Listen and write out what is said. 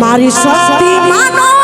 মারি শক্তি মানো